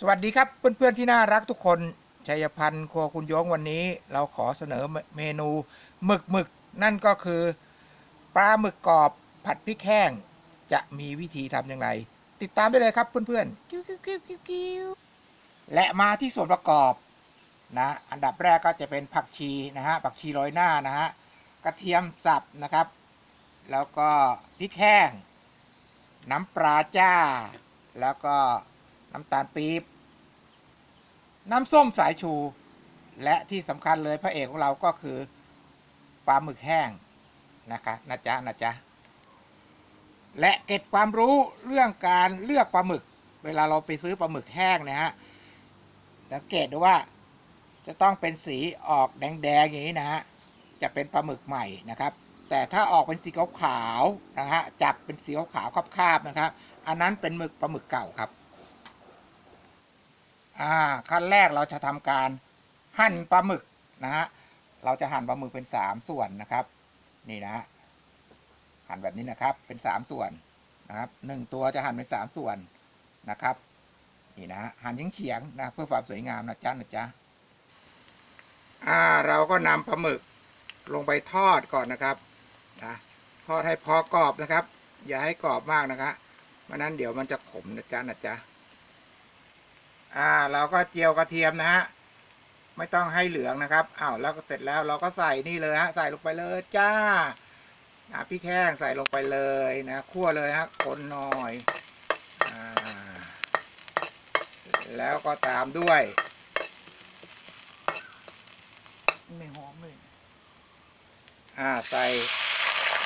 สวัสดีครับเพื่อนๆที่น่ารักทุกคนชัยพันธ์ครัวคุณโยงวันนี้ เราขอเสนอเมนูหมึกหมึกนั่นก็คือปลาหมึกกรอบผัดพริกแห้งจะมีวิธีทำอย่างไร ติดตามได้เลยครับเพื่อนๆกิ้วกิ้วกิ้วกิ้วกิ้วและมาที่ส่วนประกอบนะอันดับแรกก็จะเป็นผักชีนะฮะผักชีโรยหน้านะฮะกระเทียมสับนะครับ แล้วก็พริกแห้ง น้ำปลาจ้า แล้วก็ น้ำตาลปี๊บน้ำส้มสายชู และที่สำคัญเลยพระเอกของเราก็คือปลาหมึกแห้งนะคะนะจ๊ะนะจ๊ะและเก็บความรู้เรื่องการเลือกปลาหมึก เวลาเราไปซื้อปลาหมึกแห้งนะฮะสังเกตดูว่าจะต้องเป็นสีออกแดงๆอย่างนี้นะฮะจะเป็นปลาหมึกใหม่นะครับ แต่ถ้าออกเป็นสีขาวๆนะฮะจับเป็นสีขาวๆคาบๆนะครับ อันนั้นเป็นหมึกปลาหมึกเก่าครับ อ่าขั้นแรกเราจะทำการหั่นปลาหมึกนะฮะเราจะหั่นปลาหมึกเป็นสามส่วนนะครับ นี่นะฮะหั่นแบบนี้นะครับ เป็นสามส่วนนะครับหนึ่งตัวจะหั่นเป็นสามส่วนนะครับนี่นะฮะหั่นเฉียงๆนะเพื่อความสวยงามนะจ๊ะนะจ๊ะอ่าเราก็นำปลาหมึกลงไปทอดก่อนนะครับนะทอดให้พอกรอบนะครับ อย่าให้กรอบมากนะครับไม่นั้นเดี๋ยวมันจะขมนะจ๊ะนะจ๊ะ อ่า เราก็เจียวกระเทียมนะฮะ ไม่ต้องให้เหลืองนะครับ อ้าว แล้วก็เสร็จแล้วเราก็ใส่นี่เลยฮะ ใส่ลงไปเลยจ้าอ่าพี่แข้งใส่ลงไปเลยนะคั่วเลยฮะคนหน่อย อ่า แล้วก็ตามด้วย ไม่หอมเลย อ่า ใส่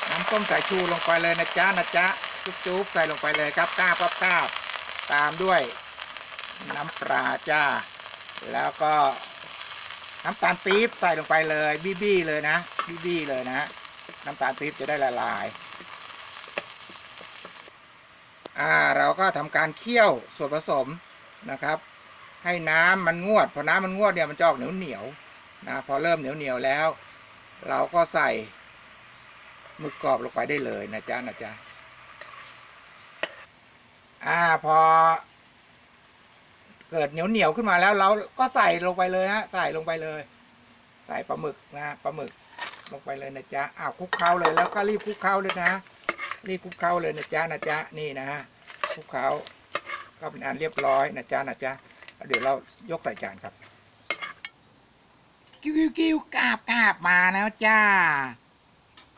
น้ำส้มสายชูลงไปเลยนะจ๊ะนะจ๊ะจุ๊บๆใส่ลงไปเลยครับก้าบก้าบก้าบตามด้วย น้ำปลาจ้า แล้วก็น้ำตาลปี๊บใส่ลงไปเลยบี้บี้เลยนะบี้บี้เลยนะ น้ำตาลปี๊บจะได้ละลาย อ่าเราก็ทำการเคี่ยวส่วนผสมนะครับ ให้น้ำมันงวด พอน้ำมันงวดเนี่ยมันจะออกเหนียวเหนียวๆนะพอเริ่มเหนียวเหนียวๆแล้ว เราก็ใส่หมึกกรอบลงไปได้เลยนะจ๊ะนะจ๊ะอ่าพอ เกิดเหนียวเหนียวขึ้นมาแล้วเราก็ใส่ลงไปเลยฮะใส่ลงไปเลย ใส่ปลาหมึกนะปลาหมึกลงไปเลยนะจ๊ะอ้าวคลุกเคล้าเลยแล้วก็รีบคลุกเคล้าเลยนะรีบคลุกเคล้าเลยนะจ๊ะนะจ๊ะนี่นะฮะคลุกเคล้าก็เป็นอันเรียบร้อยนะจ๊ะนะจ๊ะเดี๋ยวเรายกใส่จานครับ กิ้วกิ้วกิ้วกาบกาบมาแล้วจ้า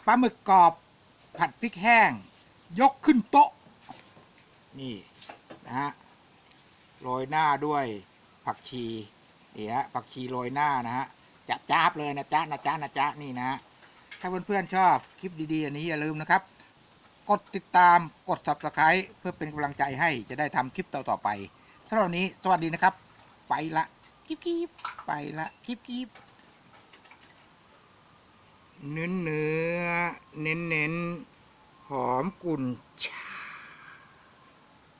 ปลาหมึกกรอบผัดพริกแห้ง ยกขึ้นโต๊ะ นี่นะฮะ โรยหน้าด้วยผักชีนี่ฮะผักชีโรยหน้านะฮะจับจ้าบเลยนะจ๊ะนะจ๊ะนะจ๊ะนี่นะฮะถ้าเพื่อนๆชอบคลิปดีๆอันนี้อย่าลืมนะครับ กดติดตามกด subscribe เพื่อเป็นกำลังใจให้จะได้ทำคลิปต่อๆไปสำหรับวันนี้สวัสดีนะครับ ไปละกิ๊บกิ๊บไปละกิ๊บกิ๊บเนื้อเนื้อเน้นเน้นๆหอมกุ่นชา